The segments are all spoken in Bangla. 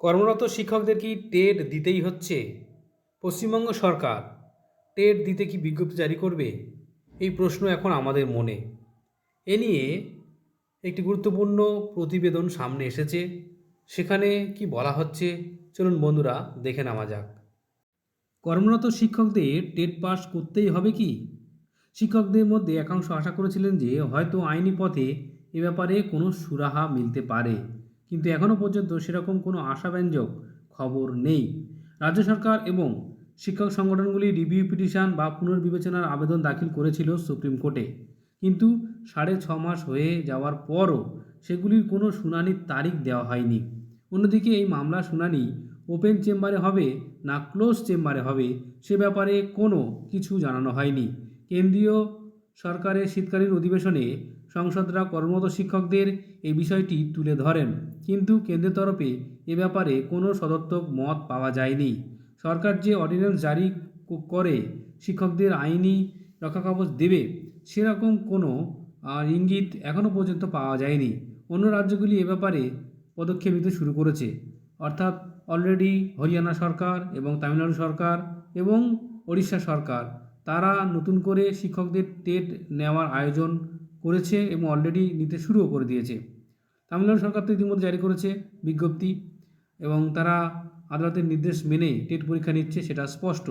কর্মরত শিক্ষকদের কি টেট দিতেই হচ্ছে? পশ্চিমবঙ্গ সরকার, টেট দিতে কি বিজ্ঞপ্তি জারি করবে? এই প্রশ্ন এখন আমাদের মনে। এ নিয়ে একটি গুরুত্বপূর্ণ প্রতিবেদন সামনে এসেছে। সেখানে কি বলা হচ্ছে? চলুন বন্ধুরা দেখে নেওয়া যাক। কর্মরত শিক্ষকদের টেট পাস করতেই হবে কি? শিক্ষকদের মধ্যে একাংশ আশা করেছিলেন যে হয়তো আইনি পথে এ ব্যাপারে কোনো সুরাহা মিলতে পারে। কিন্তু এখনও পর্যন্ত সেরকম কোনো আশাব্যঞ্জক খবর নেই। রাজ্য সরকার এবং শিক্ষক সংগঠনগুলি রিভিউ পিটিশন বা পুনর্বিবেচনার আবেদন দাখিল করেছিল সুপ্রিম কোর্টে। কিন্তু সাড়ে ছ মাস হয়ে যাওয়ার পরও সেগুলির কোনো শুনানির তারিখ দেওয়া হয়নি। অন্যদিকে এই মামলা শুনানি ওপেন চেম্বারে হবে না ক্লোজ চেম্বারে হবে সে ব্যাপারে কোনো কিছু জানানো হয়নি। কেন্দ্রীয় সরকারের শীতকালীন অধিবেশনে সংসদরা কর্মরত শিক্ষকদের এই বিষয়টি তুলে ধরেন। কিন্তু কেন্দ্রের তরফে এ ব্যাপারে কোনো সদর্থক মত পাওয়া যায়নি। সরকার যে অর্ডিন্যান্স জারি করে শিক্ষকদের আইনি রক্ষাকবচ দেবে, সেরকম কোনো ইঙ্গিত এখনও পর্যন্ত পাওয়া যায়নি। অন্য রাজ্যগুলি এ ব্যাপারে পদক্ষেপ নিতে শুরু করেছে। অর্থাৎ অলরেডি হরিয়ানা সরকার এবং তামিলনাড়ু সরকার এবং ওড়িশা সরকার, তারা নতুন করে শিক্ষকদের টেট নেওয়ার আয়োজন করেছে এবং অলরেডি নিতে শুরুও করে দিয়েছে। তামিলনাড়ু সরকার তো ইতিমধ্যে জারি করেছে বিজ্ঞপ্তি এবং তারা আদালতের নির্দেশ মেনে টেট পরীক্ষা নিচ্ছে সেটা স্পষ্ট।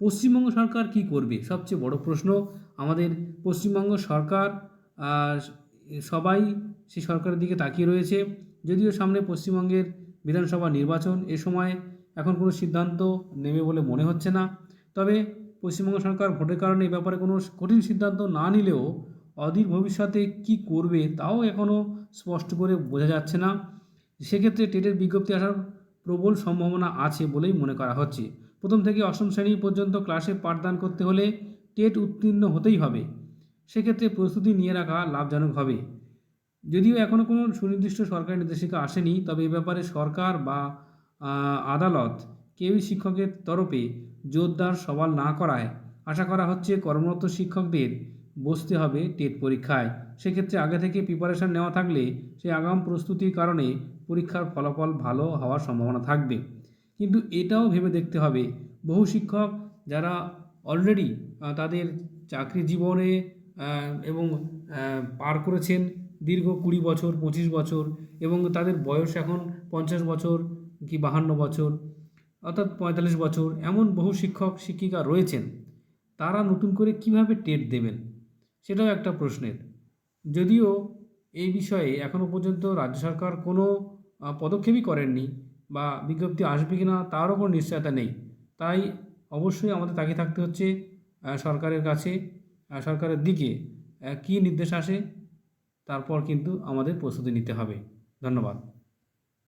পশ্চিমবঙ্গ সরকার কি করবে? সবচেয়ে বড় প্রশ্ন, আমাদের পশ্চিমবঙ্গ সরকার সবাই সেই সরকারের দিকে তাকিয়ে রয়েছে। যদিও সামনে পশ্চিমবঙ্গের বিধানসভা নির্বাচন এ সময় এখন কোনো সিদ্ধান্ত নেবে বলে মনে হচ্ছে না। তবে পশ্চিমবঙ্গ সরকার ভোটের কারণে এ ব্যাপারে কোনো কঠিন সিদ্ধান্ত না নিলেও অধীর ভবিষ্যতে কি করবে তাও এখনও স্পষ্ট করে বোঝা যাচ্ছে না। সেক্ষেত্রে টেটের বিজ্ঞপ্তি আসার প্রবল সম্ভাবনা আছে বলেই মনে করা হচ্ছে। প্রথম থেকে অষ্টম শ্রেণি পর্যন্ত ক্লাসে পাঠদান করতে হলে টেট উত্তীর্ণ হতেই হবে। সেক্ষেত্রে প্রস্তুতি নিয়ে রাখা লাভজনক হবে। যদিও এখনও কোনো সুনির্দিষ্ট সরকারি নির্দেশিকা আসেনি, তবে এ ব্যাপারে সরকার বা আদালত কেউই শিক্ষকের তরফে জোরদার সওয়াল না করায়। আশা করা হচ্ছে কর্মরত শিক্ষকদের বসতে হবে টেট পরীক্ষায়। সেক্ষেত্রে আগে থেকে প্রিপারেশন নেওয়া থাকলে সেই আগাম প্রস্তুতির কারণে পরীক্ষার ফলাফল ভালো হওয়ার সম্ভাবনা থাকবে। কিন্তু এটাও ভেবে দেখতে হবে, বহু শিক্ষক যারা অলরেডি তাদের চাকরি জীবনে এবং পার করেছেন দীর্ঘ কুড়ি বছর, পঁচিশ বছর, এবং তাদের বয়স এখন পঞ্চাশ বছর কি বাহান্ন বছর, অর্থাৎ পঁয়তাল্লিশ বছর, এমন বহু শিক্ষক, শিক্ষিকা রয়েছেন। তারা নতুন করে কীভাবে টেট দেবেন? সেটাও একটা প্রশ্নের। যদিও এই বিষয়ে এখনও পর্যন্ত রাজ্য সরকার কোনো পদক্ষেপই করেননি বা বিজ্ঞপ্তি আসবে কি না তার ওপর নিশ্চয়তা নেই। তাই অবশ্যই আমাদের তাকিয়ে থাকতে হচ্ছে সরকারের কাছে সরকারের দিকে কী নির্দেশ আসে তারপর কিন্তু আমাদের প্রস্তুতি নিতে হবে। ধন্যবাদ।